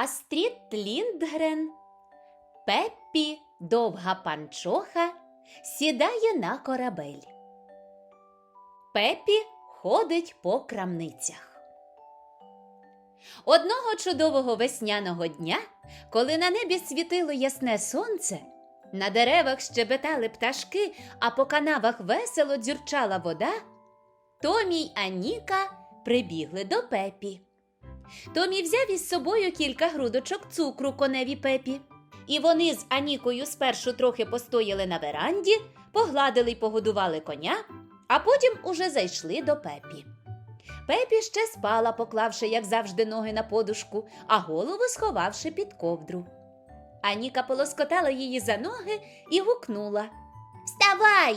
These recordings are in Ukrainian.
Астрід Ліндгрен, Пеппі, довга панчоха, сідає на корабель. Пеппі ходить по крамницях. Одного чудового весняного дня, коли на небі світило ясне сонце, на деревах щебетали пташки, а по канавах весело дзюрчала вода, Томі й Аніка прибігли до Пепі. Томі взяв із собою кілька грудочок цукру коневі Пепі. І вони з Анікою спершу трохи постояли на веранді, погладили й погодували коня, а потім уже зайшли до Пепі. Пепі ще спала, поклавши, як завжди, ноги на подушку, а голову сховавши під ковдру. Аніка полоскотала її за ноги і гукнула Вставай!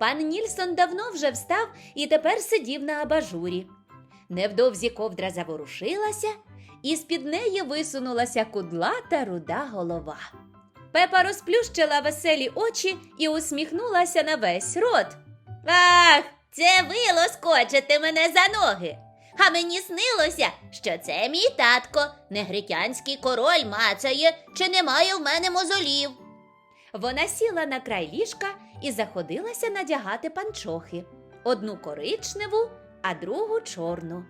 Пан Нільсон давно вже встав і тепер сидів на абажурі. Невдовзі ковдра заворушилася, і з-під неї висунулася кудлата руда голова. Пепа розплющила веселі очі і усміхнулася на весь рот. Ах, це ви лоскочите мене за ноги. А мені снилося, що це мій татко, негритянський король мацає, чи немає в мене мозолів. Вона сіла на край ліжка і заходилася надягати панчохи одну коричневу, а другу чорну.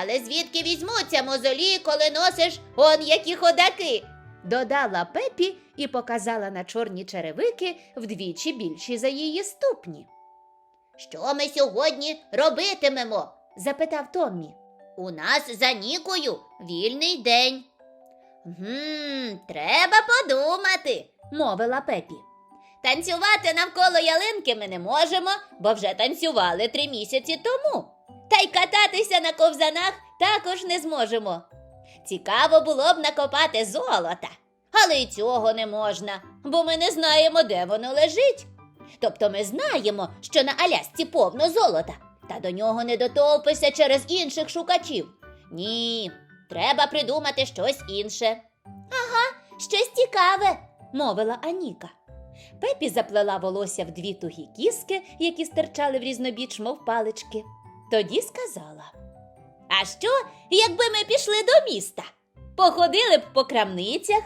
Але звідки візьмуться мозолі, коли носиш он які ходаки? додала Пепі і показала на чорні черевики вдвічі більші за її ступні. Що ми сьогодні робитимемо? запитав Томмі. У нас за Нікою вільний день. Гм, треба подумати, мовила Пепі. Танцювати навколо ялинки ми не можемо, бо вже танцювали три місяці тому. Та й кататися на ковзанах також не зможемо. Цікаво було б накопати золота, але й цього не можна, бо ми не знаємо, де воно лежить. Тобто ми знаємо, що на Алясці повно золота, та до нього не дотовпися через інших шукачів. Ні, треба придумати щось інше. Ага, щось цікаве, мовила Аніка. Пепі заплела волосся в дві тугі кіски, які стирчали в різнобіч, мов палички. Тоді сказала: А що, якби ми пішли до міста? Походили б по крамницях?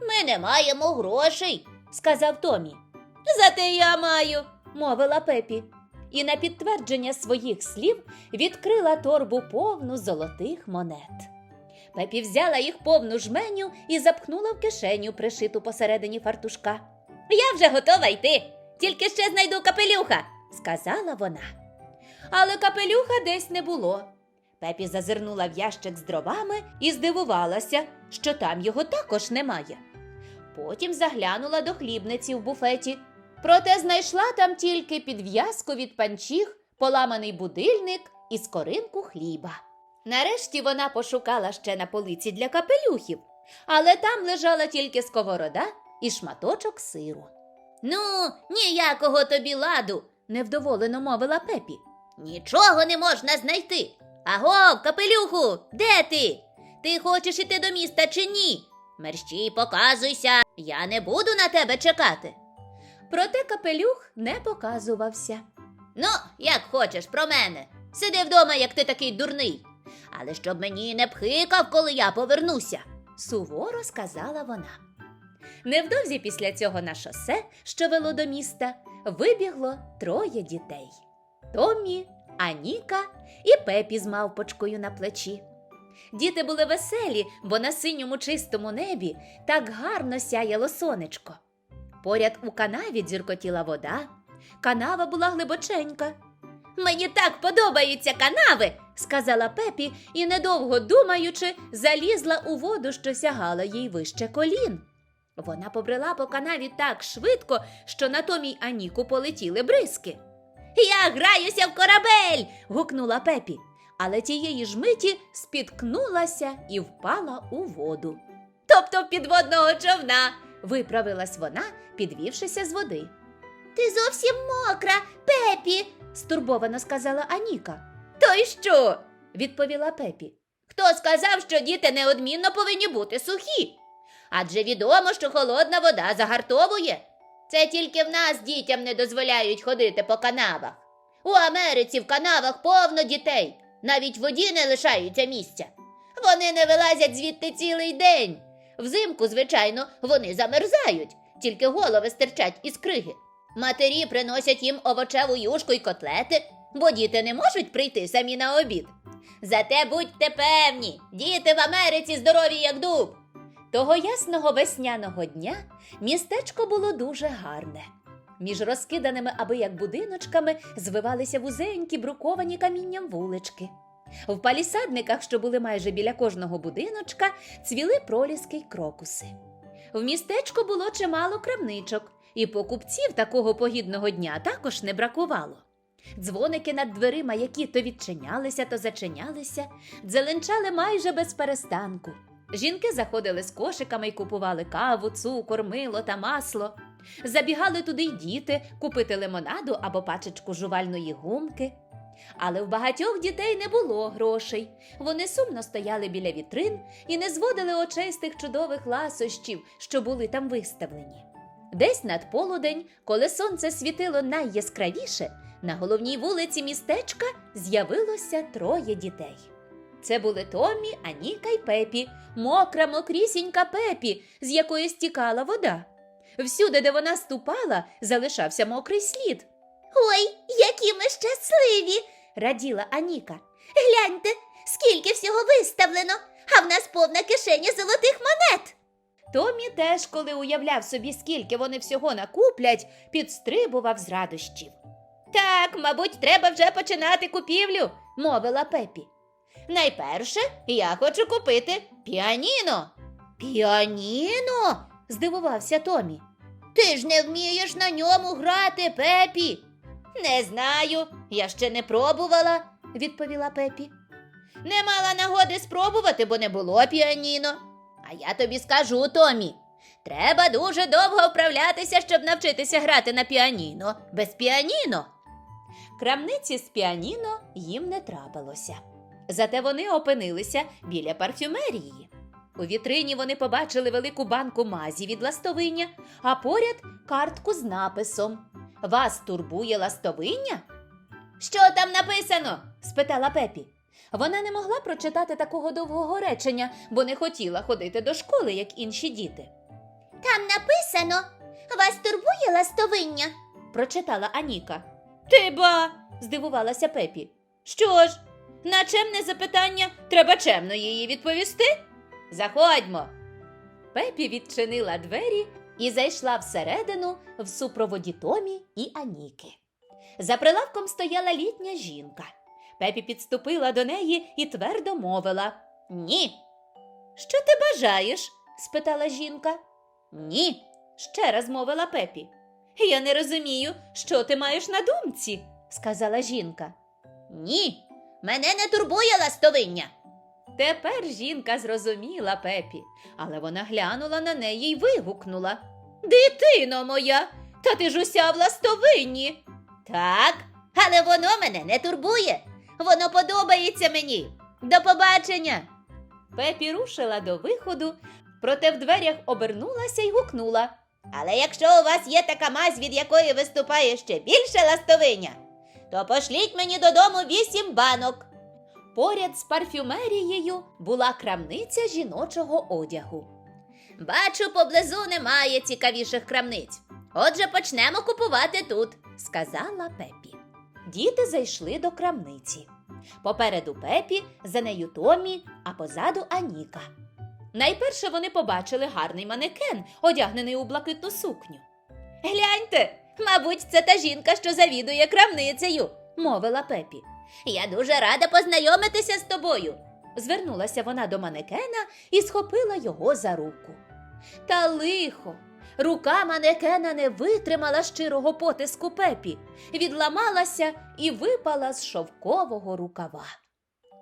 Ми не маємо грошей, сказав Томі. Зате я маю, мовила Пепі. І на підтвердження своїх слів відкрила торбу повну золотих монет. Пепі взяла їх повну жменю і запхнула в кишеню, пришиту посередині фартушка. Я вже готова йти, тільки ще знайду капелюха, сказала вона. Але капелюха десь не було. Пепі зазирнула в ящик з дровами і здивувалася, що там його також немає. Потім заглянула до хлібниці в буфеті, проте знайшла там тільки підв'язку від панчіх, поламаний будильник і скоринку хліба. Нарешті вона пошукала ще на полиці для капелюхів, але там лежала тільки сковорода і шматочок сиру. Ну, ніякого тобі ладу, невдоволено мовила Пепі. Нічого не можна знайти. Аго, капелюху, де ти? Ти хочеш іти до міста чи ні? Мерщій показуйся, я не буду на тебе чекати. Проте капелюх не показувався. Ну, як хочеш про мене. Сиди вдома, як ти такий дурний. Але щоб мені не пхикав, коли я повернуся, суворо сказала вона. Невдовзі після цього на шосе, що вело до міста, вибігло троє дітей: Томмі, Аніка і Пепі з мавпочкою на плечі. Діти були веселі, бо на синьому чистому небі так гарно сяяло сонечко. Поряд у канаві дзюркотіла вода, канава була глибоченька. Мені так подобаються канави, сказала Пепі і, недовго думаючи, залізла у воду, що сягала їй вище колін. Вона побрела по канаві так швидко, що на Томі Аніку полетіли бризки. Я граюся в корабель. гукнула Пепі, але тієї ж миті спіткнулася і впала у воду. Тобто підводного човна, виправилась вона, підвівшися з води. Ти зовсім мокра, Пепі, стурбовано сказала Аніка. То й що? відповіла Пепі. Хто сказав, що діти неодмінно повинні бути сухі? Адже відомо, що холодна вода загартовує. Це тільки в нас дітям не дозволяють ходити по канавах. У Америці в канавах повно дітей, навіть в воді не лишаються місця. Вони не вилазять звідти цілий день. Взимку, звичайно, вони замерзають, тільки голови стирчать із криги. Матері приносять їм овочеву юшку й котлети, бо діти не можуть прийти самі на обід. Зате будьте певні, діти в Америці здорові, як дуб. Того ясного весняного дня містечко було дуже гарне. Між розкиданими аби як будиночками звивалися вузенькі бруковані камінням вулички. В палісадниках, що були майже біля кожного будиночка, цвіли проліски й крокуси. В містечку було чимало крамничок, і покупців такого погідного дня також не бракувало. Дзвоники над дверима, які то відчинялися, то зачинялися, дзеленчали майже без перестанку. Жінки заходили з кошиками й купували каву, цукор, мило та масло. Забігали туди й діти купити лимонаду або пачечку жувальної гумки. Але в багатьох дітей не було грошей. Вони сумно стояли біля вітрин і не зводили очей з тих чудових ласощів, що були там виставлені. Десь над полудень, коли сонце світило найяскравіше, на головній вулиці містечка з'явилося троє дітей. Це були Томмі, Аніка й Пепі, мокра, мокрісінька Пепі, з якої стікала вода. Всюди, де вона ступала, залишався мокрий слід. Ой, які ми щасливі! Раділа Аніка. Гляньте, скільки всього виставлено, а в нас повна кишеня золотих монет. Томі теж, коли уявляв собі, скільки вони всього накуплять, підстрибував з радощів. Так, мабуть, треба вже починати купівлю, мовила Пепі. Найперше я хочу купити піаніно. Піаніно? здивувався Томі. Ти ж не вмієш на ньому грати, Пепі. Не знаю, я ще не пробувала, відповіла Пепі. Не мала нагоди спробувати, бо не було піаніно. А я тобі скажу, Томі, треба дуже довго вправлятися, щоб навчитися грати на піаніно. Без піаніно. Крамниці з піаніно їм не трапилося. Зате вони опинилися біля парфюмерії. У вітрині вони побачили велику банку мазі від ластовиння, а поряд картку з написом Вас турбує ластовиння? Що там написано? спитала Пепі. Вона не могла прочитати такого довгого речення, бо не хотіла ходити до школи, як інші діти. Там написано Вас турбує ластовиння? Прочитала Аніка. Ти ба. здивувалася Пепі. Що ж, на чемне запитання треба чемно її відповісти? Заходьмо. Пепі відчинила двері і зайшла всередину в супроводі Томі і Аніки. За прилавком стояла літня жінка. Пепі підступила до неї і твердо мовила Ні. Що ти бажаєш? спитала жінка. Ні, ще раз мовила Пепі. Я не розумію, що ти маєш на думці, сказала жінка. Ні, мене не турбує ластовиння. Тепер жінка зрозуміла Пепі, але вона глянула на неї й вигукнула. Дитино моя, та ти ж уся в ластовинні. Так, але воно мене не турбує. Воно подобається мені. До побачення. Пепі рушила до виходу, проте в дверях обернулася й гукнула. Але якщо у вас є така мазь, від якої виступає ще більше ластовиня, то пошліть мені додому вісім банок. Поряд з парфюмерією була крамниця жіночого одягу. Бачу, поблизу немає цікавіших крамниць. Отже, почнемо купувати тут. сказала Пепі. Діти зайшли до крамниці. Попереду Пепі, за нею Томі, а позаду Аніка. Найперше вони побачили гарний манекен, одягнений у блакитну сукню. Гляньте, мабуть, це та жінка, що завідує крамницею, мовила Пепі. Я дуже рада познайомитися з тобою. Звернулася вона до манекена і схопила його за руку. Та лихо. Рука манекена не витримала щирого потиску пепі, відламалася і випала з шовкового рукава.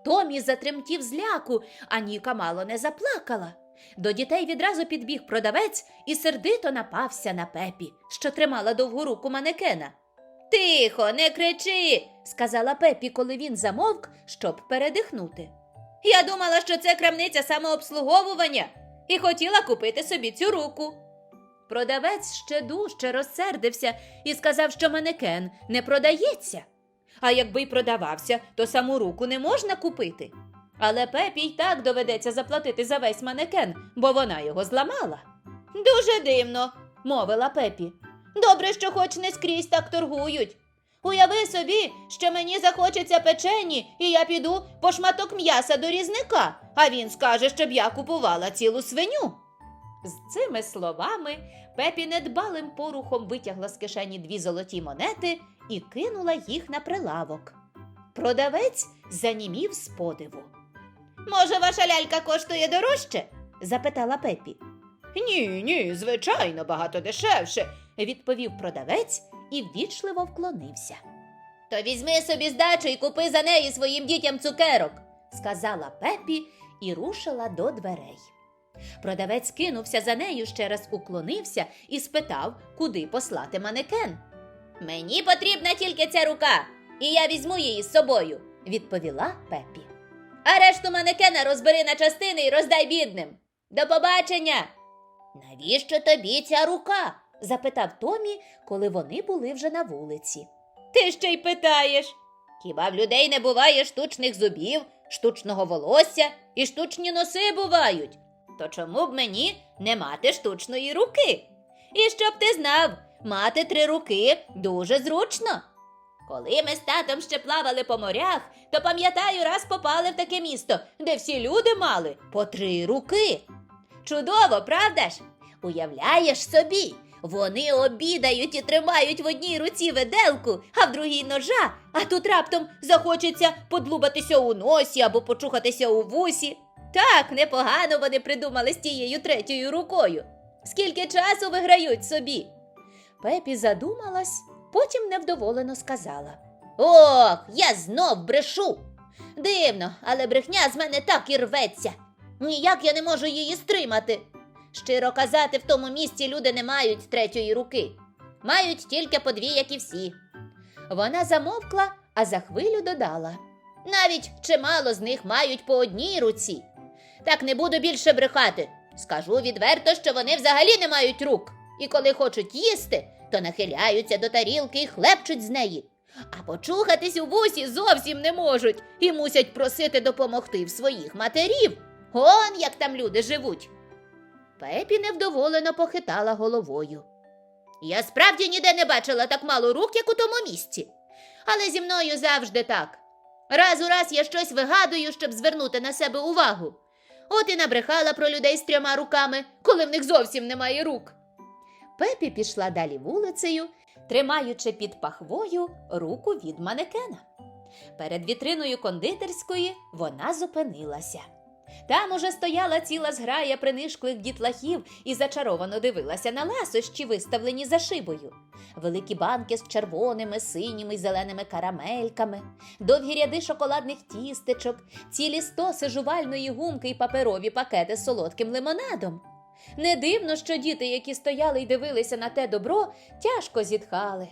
Томі затремтів зляку, а Ніка мало не заплакала. До дітей відразу підбіг продавець і сердито напався на пепі, що тримала довгу руку манекена. Тихо, не кричи, сказала Пепі, коли він замовк, щоб передихнути. Я думала, що це крамниця самообслуговування і хотіла купити собі цю руку. Продавець ще дужче розсердився і сказав, що манекен не продається. А якби й продавався, то саму руку не можна купити. Але Пепі й так доведеться заплатити за весь манекен, бо вона його зламала. Дуже дивно, мовила Пепі. Добре, що хоч не скрізь так торгують. Уяви собі, що мені захочеться печені, і я піду по шматок м'яса до різника, а він скаже, щоб я купувала цілу свиню. З цими словами Пепі недбалим порухом витягла з кишені дві золоті монети і кинула їх на прилавок. Продавець занімів з подиву. Може, ваша лялька коштує дорожче? запитала Пепі. Ні, ні, звичайно, багато дешевше, відповів продавець і ввічливо вклонився. То візьми собі здачу і купи за неї своїм дітям цукерок. сказала Пепі і рушила до дверей. Продавець кинувся за нею, ще раз уклонився і спитав, куди послати манекен. Мені потрібна тільки ця рука, і я візьму її з собою. Відповіла Пепі. А решту манекена розбери на частини і роздай бідним. До побачення. Навіщо тобі ця рука? запитав Томі, коли вони були вже на вулиці. Ти ще й питаєш. Хіба в людей не буває штучних зубів, штучного волосся і штучні носи бувають? То чому б мені не мати штучної руки? І щоб ти знав, мати три руки дуже зручно. Коли ми з татом ще плавали по морях, то пам'ятаю, раз попали в таке місто, де всі люди мали по три руки. Чудово, правда ж? Уявляєш собі, вони обідають і тримають в одній руці виделку, а в другій ножа, а тут раптом захочеться подлубатися у носі або почухатися у вусі. Так, непогано вони придумали з тією третьою рукою. Скільки часу виграють собі? Пепі задумалась, потім невдоволено сказала. Ох, я знов брешу. Дивно, але брехня з мене так і рветься. Ніяк я не можу її стримати. Щиро казати, в тому місці люди не мають третьої руки. Мають тільки по дві, як і всі. Вона замовкла, а за хвилю додала. Навіть чимало з них мають по одній руці. Так не буду більше брехати. Скажу відверто, що вони взагалі не мають рук. І коли хочуть їсти, то нахиляються до тарілки і хлепчуть з неї. А почухатись у вусі зовсім не можуть і мусять просити допомогти в своїх матерів. Он як там люди живуть. Пепі невдоволено похитала головою. Я справді ніде не бачила так мало рук, як у тому місці. Але зі мною завжди так. Раз у раз я щось вигадую, щоб звернути на себе увагу. От і набрехала про людей з трьома руками, коли в них зовсім немає рук. Пепі пішла далі вулицею, тримаючи під пахвою руку від манекена. Перед вітриною кондитерської вона зупинилася. Там уже стояла ціла зграя принишклих дітлахів і зачаровано дивилася на ласощі, виставлені за шибою. Великі банки з червоними, синіми й зеленими карамельками, довгі ряди шоколадних тістечок, цілі стоси жувальної гумки й паперові пакети з солодким лимонадом. Не дивно, що діти, які стояли й дивилися на те добро, тяжко зітхали.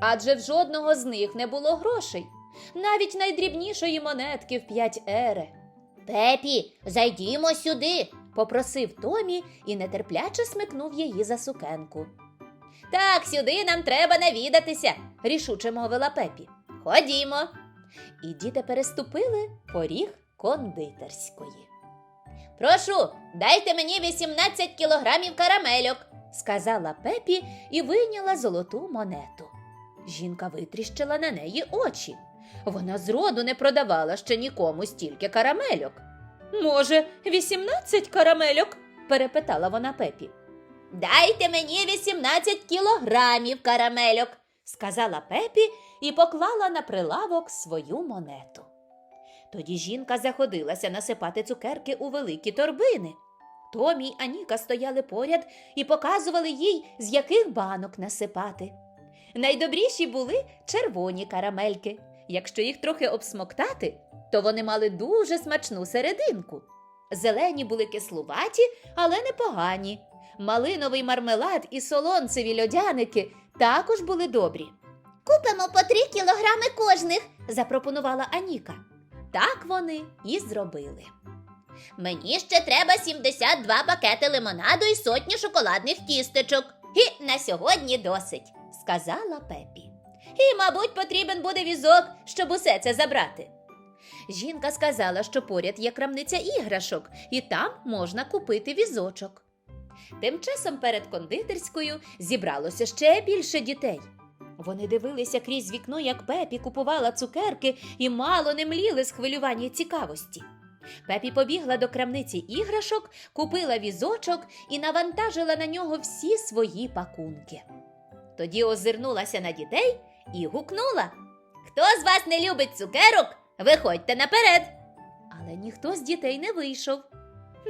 Адже в жодного з них не було грошей, навіть найдрібнішої монетки в п'ять ери. Пепі, зайдімо сюди. Попросив Томі і нетерпляче смикнув її за сукенку. Так, сюди нам треба навідатися. Рішуче мовила Пепі. Ходімо. І діти переступили поріг кондитерської. Прошу, дайте мені 18 кілограмів карамельок. Сказала Пепі і вийняла золоту монету. Жінка витріщила на неї очі. Вона зроду не продавала ще нікому стільки карамельок. Може, 18 карамельок? перепитала вона Пепі. Дайте мені 18 кілограмів карамельок. сказала Пепі і поклала на прилавок свою монету. Тоді жінка заходилася насипати цукерки у великі торбини. Томі й Аніка стояли поряд і показували їй, з яких банок насипати. Найдобріші були червоні карамельки. Якщо їх трохи обсмоктати, то вони мали дуже смачну серединку. Зелені були кислуваті, але непогані. Малиновий мармелад і солонцеві льодяники також були добрі. Купимо по 3 кілограми кожних. запропонувала Аніка. Так вони і зробили. Мені ще треба 72 пакети лимонаду і сотні шоколадних тістечок. І на сьогодні досить. сказала Пепі. І, мабуть, потрібен буде візок, щоб усе це забрати. Жінка сказала, що поряд є крамниця іграшок, і там можна купити візочок. Тим часом перед кондитерською зібралося ще більше дітей. Вони дивилися крізь вікно, як Пепі купувала цукерки і мало не мліли з хвилювання цікавості. Пепі побігла до крамниці іграшок, купила візочок і навантажила на нього всі свої пакунки. Тоді озирнулася на дітей і гукнула. Хто з вас не любить цукерок? Виходьте наперед. Але ніхто з дітей не вийшов.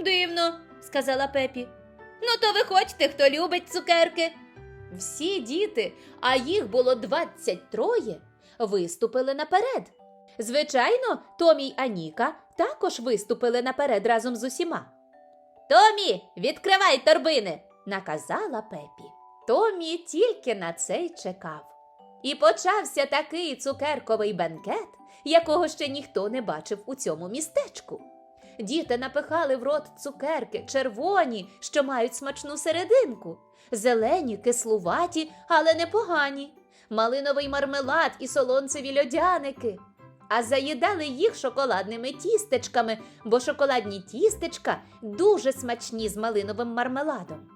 Дивно, сказала Пепі. Ну, то виходьте, хто любить цукерки. Всі діти, а їх було 23, виступили наперед. Звичайно, Томі й Аніка також виступили наперед разом з усіма. Томі, відкривай торбини. наказала Пепі. Томі тільки на це й чекав. І почався такий цукерковий бенкет, якого ще ніхто не бачив у цьому містечку. Діти напихали в рот цукерки, червоні, що мають смачну серединку, зелені, кислуваті, але непогані, малиновий мармелад і солонцеві льодяники. А заїдали їх шоколадними тістечками, бо шоколадні тістечка дуже смачні з малиновим мармеладом.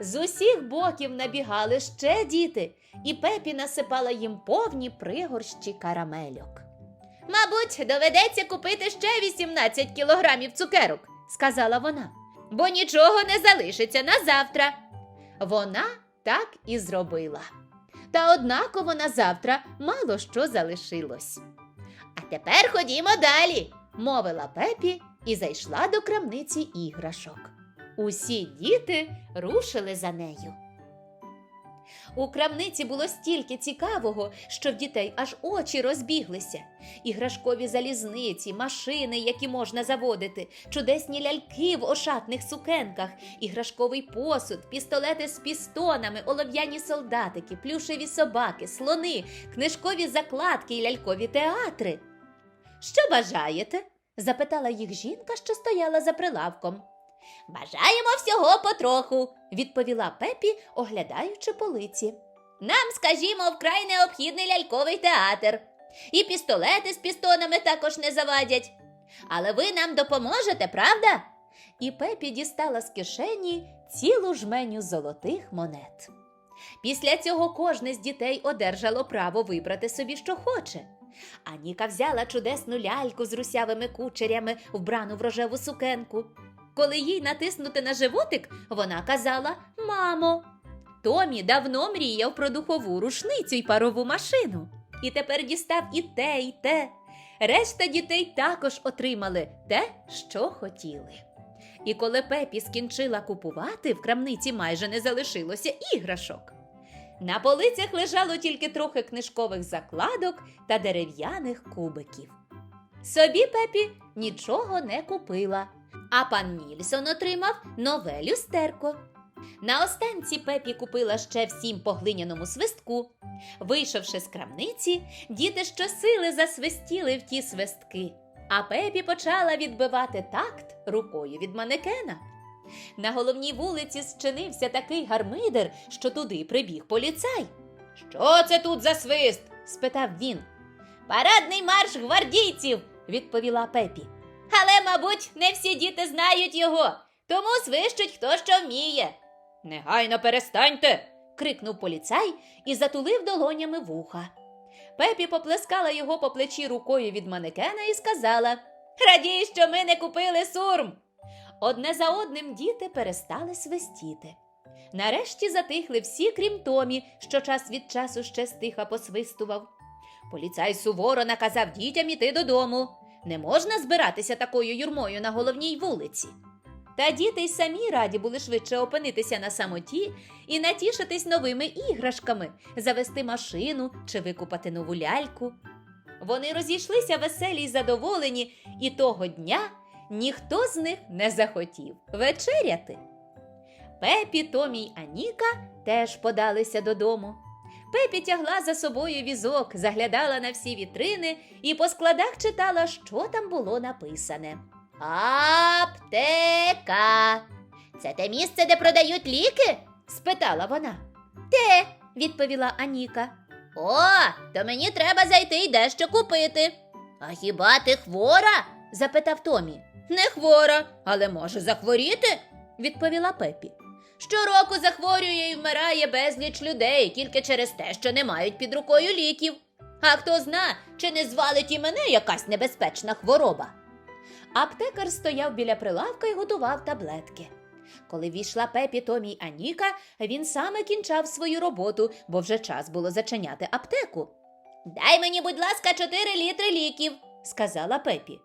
З усіх боків набігали ще діти, і Пепі насипала їм повні пригорщі карамельок. Мабуть, доведеться купити ще 18 кілограмів цукерок, Сказала вона. бо нічого не залишиться на завтра. Вона так і зробила. Та однаково на завтра мало що залишилось, А тепер ходімо далі. мовила Пепі і зайшла до крамниці іграшок. Усі діти рушили за нею. У крамниці було стільки цікавого, що в дітей аж очі розбіглися. Іграшкові залізниці, машини, які можна заводити, чудесні ляльки в ошатних сукенках, іграшковий посуд, пістолети з пістонами, олов'яні солдатики, плюшеві собаки, слони, книжкові закладки і лялькові театри. Що бажаєте? запитала їх жінка, що стояла за прилавком. Бажаємо всього потроху. Відповіла Пепі, оглядаючи полиці. Нам, скажімо, вкрай необхідний ляльковий театр. І пістолети з пістонами також не завадять. Але ви нам допоможете, правда? І Пепі дістала з кишені цілу жменю золотих монет. Після цього кожне з дітей одержало право вибрати собі, що хоче. Аніка взяла чудесну ляльку з русявими кучерями, вбрану в рожеву сукенку. Коли їй натиснути на животик, вона казала Мамо. Томі давно мріяв про духову рушницю й парову машину. І тепер дістав і те, і те. Решта дітей також отримали те, що хотіли. І коли Пепі скінчила купувати, в крамниці майже не залишилося іграшок. На полицях лежало тільки трохи книжкових закладок та дерев'яних кубиків. Собі Пепі нічого не купила, а пан Нільсон отримав нове люстерко. На останці Пепі купила ще всім по глиняному свистку. Вийшовши з крамниці, діти щосили засвистіли в ті свистки, а Пепі почала відбивати такт рукою від манекена. На головній вулиці зчинився такий гармидер, що туди прибіг поліцай. Що це тут за свист? спитав він. Парадний марш гвардійців. Відповіла Пепі. Але, мабуть, не всі діти знають його, тому свищуть хто що вміє. Негайно перестаньте. крикнув поліцай і затулив долонями вуха. Пепі поплескала його по плечі рукою від манекена і сказала Радій, що ми не купили сурм. Одне за одним діти перестали свистіти. Нарешті затихли всі, крім Томі, що час від часу ще стиха посвистував. Поліцай суворо наказав дітям іти додому. Не можна збиратися такою юрмою на головній вулиці. Та діти й самі раді були швидше опинитися на самоті і натішитись новими іграшками, завести машину чи викупати нову ляльку. Вони розійшлися веселі й задоволені, і того дня ніхто з них не захотів вечеряти. Пепі, Томі й Аніка теж подалися додому. Пепі тягла за собою візок, заглядала на всі вітрини і по складах читала, що там було написане. Аптека. Це те місце, де продають ліки? спитала вона. Те. Відповіла Аніка. О, то мені треба зайти й дещо купити. А хіба ти хвора? запитав Томі. Не хвора, але може захворіти? Відповіла Пепі. Щороку захворює і вмирає безліч людей тільки через те, що не мають під рукою ліків. А хто зна, чи не звалить і мене якась небезпечна хвороба. Аптекар стояв біля прилавка і готував таблетки. Коли війшла Пепі, Томі й Аніка, він саме кінчав свою роботу, бо вже час було зачиняти аптеку, Дай мені, будь ласка, чотири літри ліків. сказала Пепі.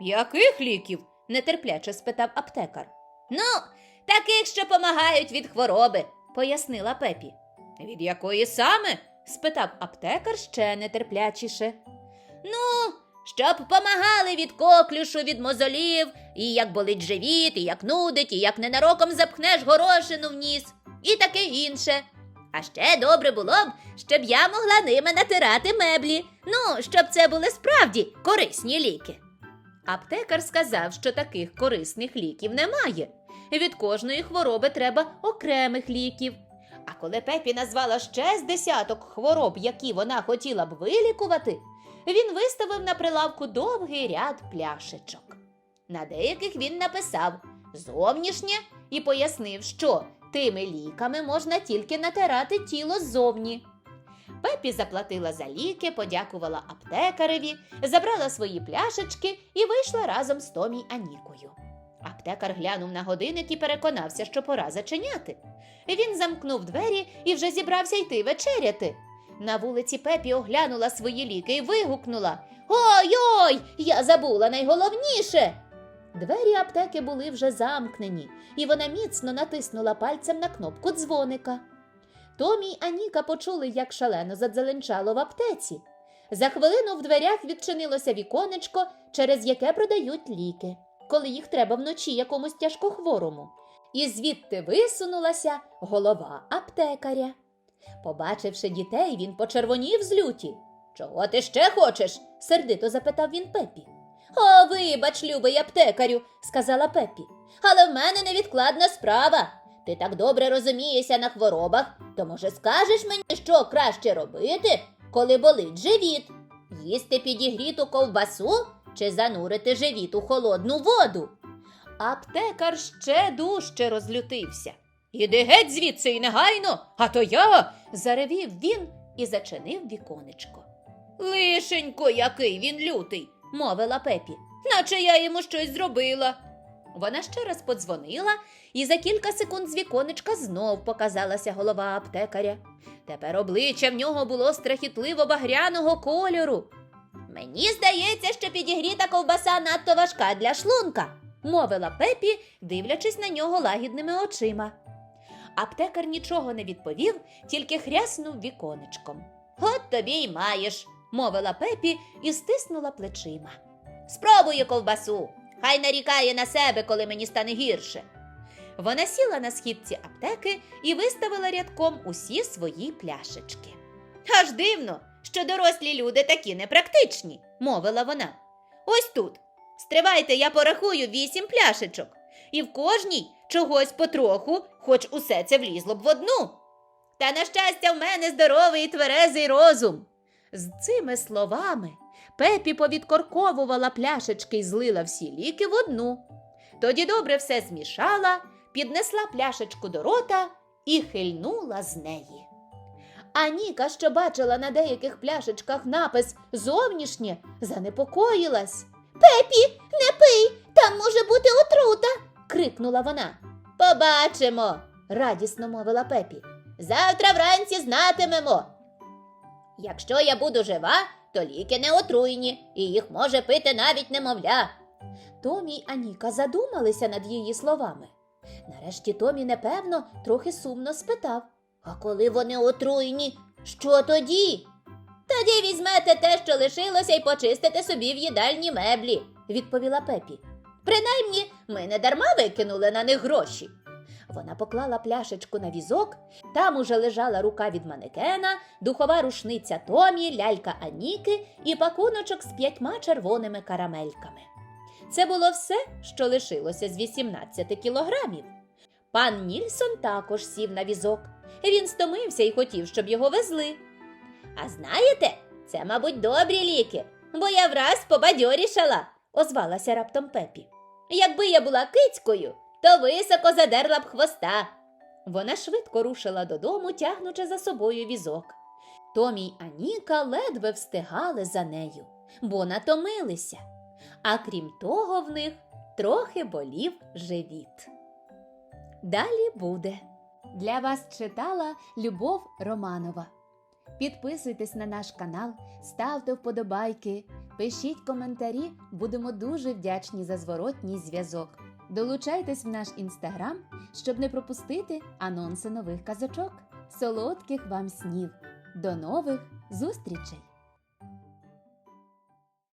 Яких ліків? нетерпляче спитав аптекар, Ну, таких, що помагають від хвороби. пояснила Пепі. Від якої саме? спитав аптекар ще нетерплячіше. Ну, щоб помагали від коклюшу, від мозолів, і як болить живіт, і як нудить, і як ненароком запхнеш горошину в ніс, і таке інше. А ще добре було б, щоб я могла ними натирати меблі. Ну, щоб це були справді корисні ліки. Аптекар сказав, що таких корисних ліків немає. Від кожної хвороби треба окремих ліків. А коли Пепі назвала ще з десяток хвороб, які вона хотіла б вилікувати, він виставив на прилавку довгий ряд пляшечок. На деяких він написав зовнішнє і пояснив, що тими ліками можна тільки натирати тіло ззовні. Пепі заплатила за ліки, подякувала аптекареві, забрала свої пляшечки і вийшла разом з Томі Анікою. Аптекар глянув на годинник і переконався, що пора зачиняти. Він замкнув двері і вже зібрався йти вечеряти. На вулиці Пепі оглянула свої ліки і вигукнула Ой-ой, я забула найголовніше. Двері аптеки були вже замкнені, і вона міцно натиснула пальцем на кнопку дзвоника. Томі й Аніка почули, як шалено задзеленчало в аптеці. За хвилину в дверях відчинилося віконечко, через яке продають ліки, коли їх треба вночі якомусь тяжкохворому. І звідти висунулася голова аптекаря. Побачивши дітей, він почервонів з люті. Чого ти ще хочеш? сердито запитав він Пепі. О, вибач, любий аптекарю, сказала Пепі. Але в мене невідкладна справа. Ти так добре розумієшся на хворобах, то може скажеш мені, що краще робити, коли болить живіт? Їсти підігріту ковбасу чи занурити живіт у холодну воду? Аптекар ще дужче розлютився. Іди геть звідси і негайно, а то я. заревів він і зачинив віконечко. Лишенько, який він лютий, Мовила Пепі. наче я йому щось зробила. Вона ще раз подзвонила, і за кілька секунд з віконечка знов показалася голова аптекаря. Тепер обличчя в нього було страхітливо багряного кольору, Мені здається, що підігріта ковбаса надто важка для шлунка. мовила Пепі, дивлячись на нього лагідними очима. Аптекар нічого не відповів, тільки хряснув віконечком. От тобі й маєш. Мовила Пепі і стиснула плечима. Спробую ковбасу. Хай нарікає на себе, коли мені стане гірше. Вона сіла на східці аптеки і виставила рядком усі свої пляшечки. Аж дивно, що дорослі люди такі непрактичні, мовила вона. Ось тут. Стривайте, я порахую вісім пляшечок, і в кожній чогось потроху, хоч усе це влізло б в одну. Та на щастя, в мене здоровий і тверезий розум. З цими словами Пепі повідкорковувала пляшечки і злила всі ліки в одну. Тоді добре все змішала, піднесла пляшечку до рота і хильнула з неї. А Ніка, що бачила на деяких пляшечках напис зовнішнє, занепокоїлась. Пепі, не пий, там може бути отрута. крикнула вона. Побачимо. Радісно мовила Пепі. Завтра вранці знатимемо. Якщо я буду жива, то ліки не отруйні, і їх може пити навіть немовля. Томі й Аніка задумалися над її словами. Нарешті Томі, непевно, трохи сумно спитав. А коли вони отруйні, що тоді? Тоді візьмете те, що лишилося, і почистите собі в їдальні меблі, відповіла Пепі. Принаймні, ми не дарма викинули на них гроші. Вона поклала пляшечку на візок, там уже лежала рука від манекена, духова рушниця Томі, лялька Аніки і пакуночок з п'ятьма червоними карамельками. Це було все, що лишилося з 18 кілограмів. Пан Нільсон також сів на візок. Він стомився і хотів, щоб його везли. А знаєте, це, мабуть, добрі ліки. бо я враз побадьорішала, озвалася раптом Пепі. Якби я була кицькою, то високо задерла б хвоста. Вона швидко рушила додому, тягнучи за собою візок. Томі й Аніка ледве встигали за нею, бо натомилися. А крім того, в них трохи болів живіт. Далі буде. Для вас читала Любов Романова. Підписуйтесь на наш канал, ставте вподобайки, пишіть коментарі, будемо дуже вдячні за зворотній зв'язок. Долучайтесь в наш інстаграм, щоб не пропустити анонси нових казочок. Солодких вам снів! До нових зустрічей!